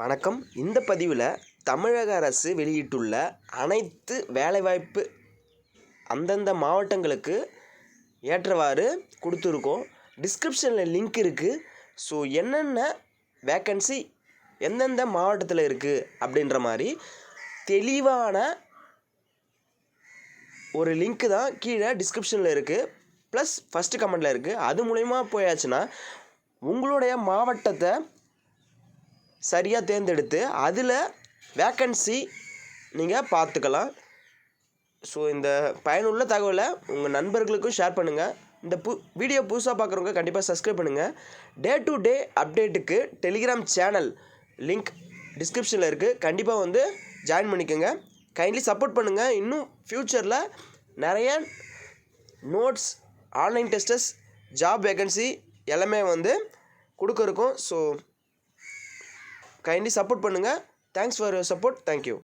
வணக்கம். இந்த பதிவில் தமிழக அரசு வெளியிட்டுள்ள அனைத்து வேலைவாய்ப்பு அந்தந்த மாவட்டங்களுக்கு ஏற்றவாறு கொடுத்துருக்கோம். டிஸ்கிரிப்ஷனில் லிங்க் இருக்குது ஸோ என்னென்ன வேக்கன்சி எந்தெந்த மாவட்டத்தில் இருக்குது அப்படின்ற மாதிரி தெளிவான ஒரு லிங்க்கு தான் கீழே டிஸ்கிரிப்ஷனில் இருக்குது ப்ளஸ் ஃபஸ்ட்டு கமெண்டில் இருக்குது அது மூலயமா போயாச்சுன்னா உங்களுடைய மாவட்டத்தை சரியாக தேர்ந்தெடுத்து அதில் வேக்கன்சி நீங்கள் பார்த்துக்கலாம். ஸோ இந்த பயனுள்ள தகவலை உங்கள் நண்பர்களுக்கும் ஷேர் பண்ணுங்கள் இந்த பு வீடியோ புதுசாக பார்க்குறவங்க கண்டிப்பாக சப்ஸ்கிரைப் பண்ணுங்கள் டே டு டே அப்டேட்டுக்கு டெலிகிராம் சேனல் லிங்க் டிஸ்கிரிப்ஷனில் இருக்குது கண்டிப்பாக வந்து ஜாயின் பண்ணிக்கோங்க. கைண்ட்லி சப்போர்ட் பண்ணுங்கள் இன்னும் ஃப்யூச்சரில் நிறைய notes online tests job vacancy எல்லாமே வந்து கொடுக்க இருக்கும் ஸோ கைண்ட்லி சப்போர்ட் பண்ணுங்கள் thanks for your support thank you